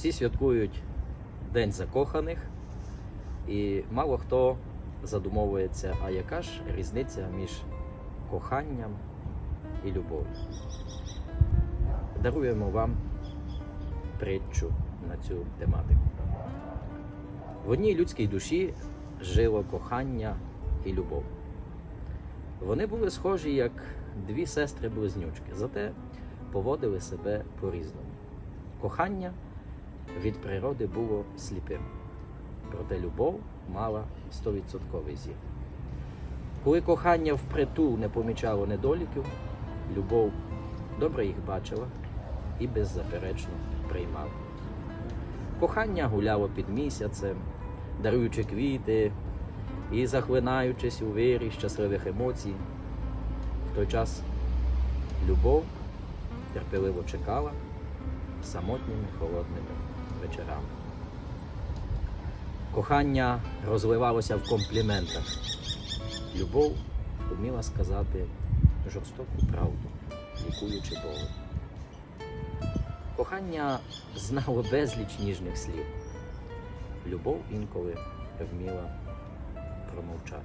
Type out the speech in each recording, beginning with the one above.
Всі святкують День закоханих, і мало хто задумовується, а яка ж різниця між коханням і любов'ю. Даруємо вам притчу на цю тематику. В одній людській душі жило кохання і любов. Вони були схожі як дві сестри-близнючки, зате поводили себе по-різному. Кохання від природи було сліпим, проте любов мала 100% зір. Коли кохання впритул не помічало недоліків, любов добре їх бачила і беззаперечно приймала. Кохання гуляло під місяцем, даруючи квіти і захлинаючись у вирі щасливих емоцій. В той час любов терпеливо чекала самотніми холодними вечорами. Кохання розливалося в компліментах. Любов вміла сказати жорстоку правду, лікуючи болю. Кохання знало безліч ніжних слів. Любов інколи вміла промовчати.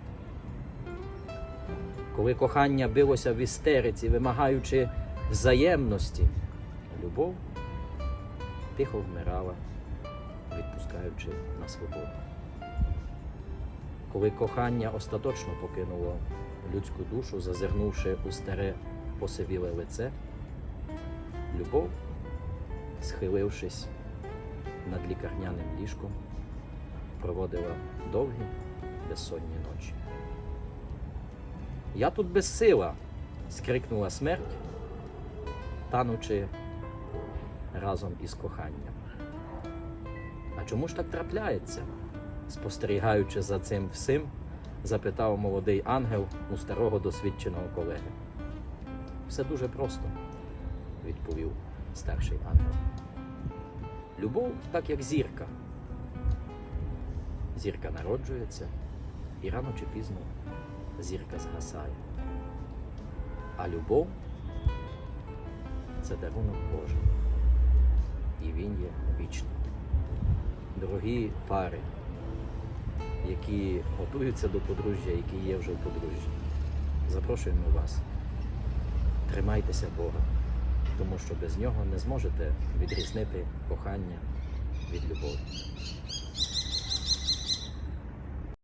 Коли кохання билося в істериці, вимагаючи взаємності, любов тихо вмирала, відпускаючи на свободу. Коли кохання остаточно покинуло людську душу, зазирнувши у старе посивіле лице, любов, схилившись над лікарняним ліжком, проводила довгі безсонні ночі. Я тут безсила, скрикнула смерть, танучи разом із коханням. А чому ж так трапляється? спостерігаючи за цим всім, запитав молодий ангел у старого досвідченого колеги. Все дуже просто, відповів старший ангел. Любов так як зірка. Зірка народжується і рано чи пізно зірка згасає. А любов це дарунок Божий. Він є вічним. Дорогі пари, які готуються до подружжя, які є вже в подружжі, запрошуємо вас. Тримайтеся Бога, тому що без нього не зможете відрізнити кохання від любові.